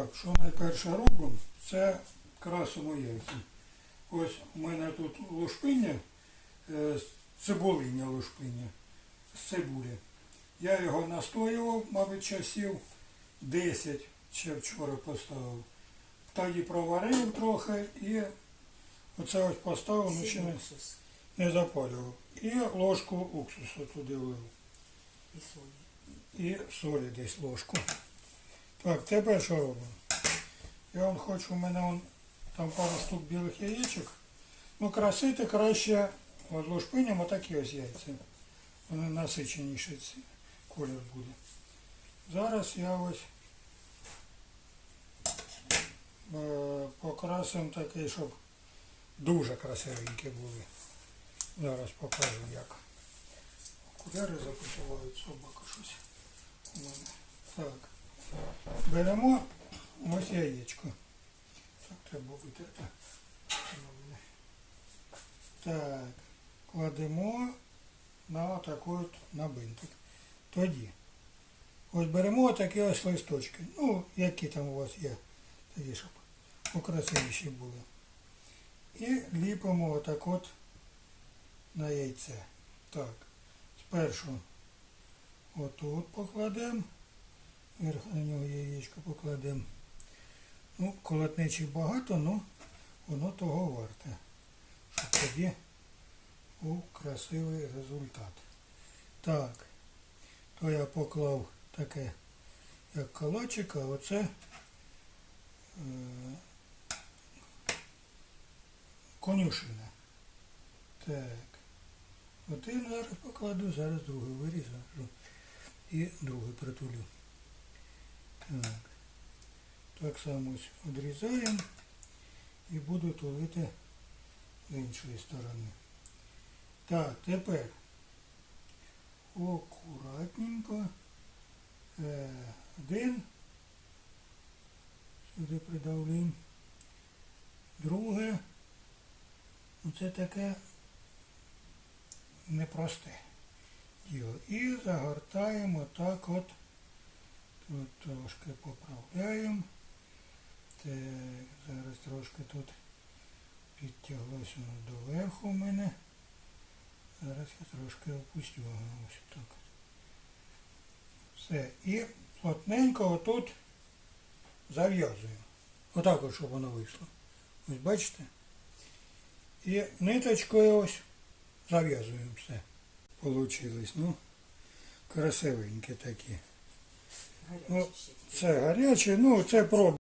Так, що найперше робимо, це красимо яйця. Ось у мене тут лушпиння, е, з цибулиння лушпиння, з цибулі. Я його настоював, мабуть, часів 10 ще вчора поставив. Тоді проварив трохи і оце ось поставив, ну ще не, не запалював. І ложку уксусу туди влив. і солі. І солі десь ложку. Так, тепер що робимо? Я вам хочу, у мене вон, там пару штук білих яєчок. Ну, красити краще от лушпиням отакі ось яйця. Вони насиченіші ці колір буде. Зараз я ось е, покрасим такий, щоб дуже красивенькі були. Зараз покажу як. Окуляри запотівають собака щось у мене. Так. Беремо ось яєчко. Так, треба витерти. Так. Кладемо на отакий от на. Тоді. Ось беремо такі ось листочки. Ну, які там у вас є. Тоді, щоб покрасивіші були. І ліпимо отак от на яйце. Так. Спершу отут покладемо. Вверх на нього яєчко покладемо. Ну, колотничих багато, але воно того варте. Щоб тоді був красивий результат. Так, то я поклав таке, як калачик, а оце е, конюшина. Так. Один зараз покладу, зараз другий вирізаю і другий притулю. Так. Так само ось відрізаємо і буду тулити з іншої сторони. Так, тепер акуратненько е, один. Сюди придавлюємо. Друге. Ну, Це таке непросте діло. І загортаємо так от. Тут трошки поправляємо. Так, зараз трошки тут підтяглося воно доверху у мене. Зараз я трошки опустю. Ось так. Все. І плотненько отут зав'язуємо. Отак от, щоб воно вийшло. Ось бачите? І ниточкою ось зав'язуємо все. Получилось. Ну, красивенькі такі. Гарячі Ну. Це гаряче, ну це проб.